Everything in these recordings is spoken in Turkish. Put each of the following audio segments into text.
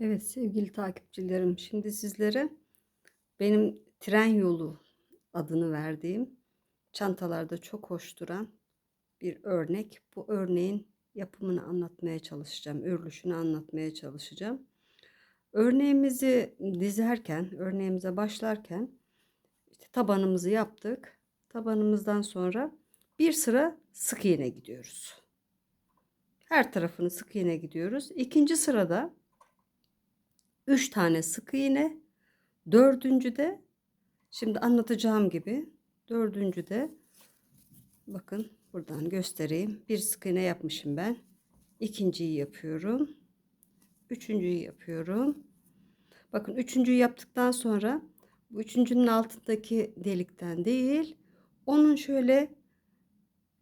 Evet sevgili takipçilerim, şimdi sizlere benim tren yolu adını verdiğim çantalarda çok hoş duran bir örnek. Bu örneğin yapımını anlatmaya çalışacağım, örülüşünü anlatmaya çalışacağım. Örneğimizi dizerken, örneğimize başlarken işte tabanımızı yaptık. Tabanımızdan sonra bir sıra sık iğne gidiyoruz. Her tarafını sık iğne gidiyoruz. İkinci sırada 3 tane sık iğne. Dördüncü de şimdi anlatacağım gibi dördüncü de bakın buradan göstereyim. Bir sık iğne yapmışım ben. İkinciyi yapıyorum. Üçüncüyü yapıyorum. Bakın üçüncüyü yaptıktan sonra bu üçüncünün altındaki delikten değil onun şöyle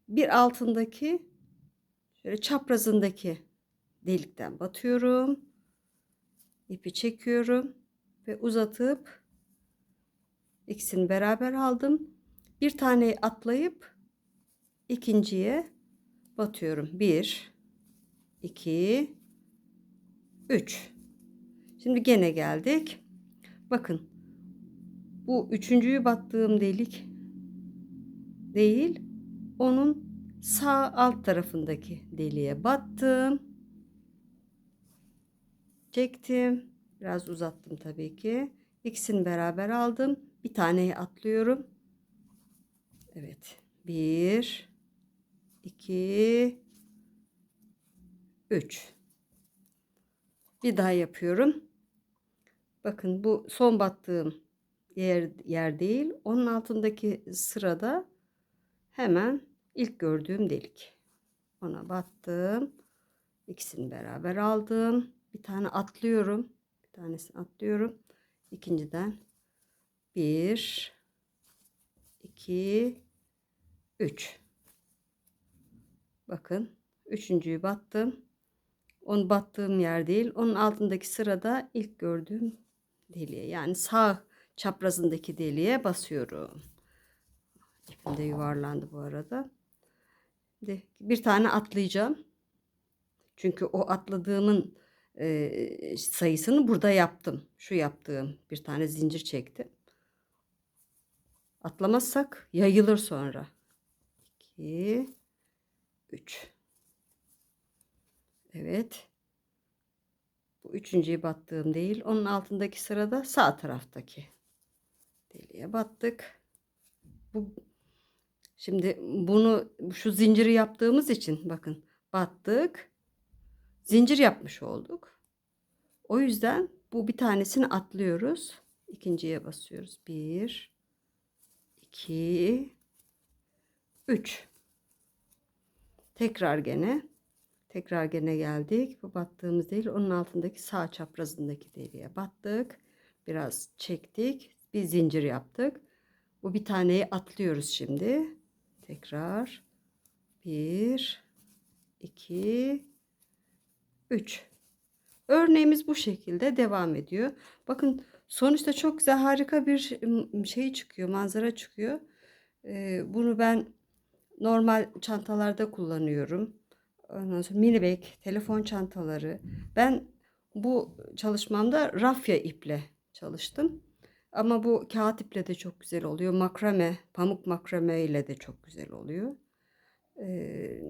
bir altındaki şöyle çaprazındaki delikten batıyorum ipi çekiyorum ve uzatıp ikisini beraber aldım. Bir taneyi atlayıp ikinciye batıyorum. 1 2 3 Şimdi gene geldik. Bakın bu üçüncüyü battığım delik değil onun sağ alt tarafındaki deliğe battım çektim. Biraz uzattım tabii ki. İkisini beraber aldım. Bir taneyi atlıyorum. Evet. Bir, iki, üç. Bir daha yapıyorum. Bakın bu son battığım yer, yer değil. Onun altındaki sırada hemen ilk gördüğüm delik. Ona battım. İkisini beraber aldım bir tane atlıyorum. Bir tanesini atlıyorum. İkinciden bir, iki, üç. Bakın üçüncüyü battım. Onu battığım yer değil. Onun altındaki sırada ilk gördüğüm deliğe yani sağ çaprazındaki deliğe basıyorum. İpim yuvarlandı bu arada. Bir tane atlayacağım. Çünkü o atladığımın e, sayısını burada yaptım. Şu yaptığım bir tane zincir çektim. Atlamazsak yayılır sonra. 2 3 Evet. Bu üçüncüyü battığım değil. Onun altındaki sırada sağ taraftaki deliğe battık. Bu Şimdi bunu şu zinciri yaptığımız için bakın battık zincir yapmış olduk. O yüzden bu bir tanesini atlıyoruz. İkinciye basıyoruz. Bir, iki, üç. Tekrar gene. Tekrar gene geldik. Bu battığımız değil. Onun altındaki sağ çaprazındaki deliğe battık. Biraz çektik. Bir zincir yaptık. Bu bir taneyi atlıyoruz şimdi. Tekrar. Bir, iki, 3. Örneğimiz bu şekilde devam ediyor. Bakın sonuçta çok güzel harika bir şey çıkıyor. Manzara çıkıyor. Bunu ben normal çantalarda kullanıyorum. Ondan sonra mini bag, telefon çantaları. Ben bu çalışmamda rafya iple çalıştım. Ama bu kağıt iple de çok güzel oluyor. Makrame, pamuk makrame ile de çok güzel oluyor.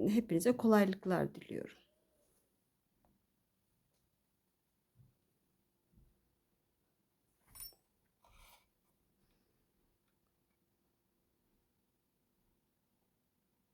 Hepinize kolaylıklar diliyorum.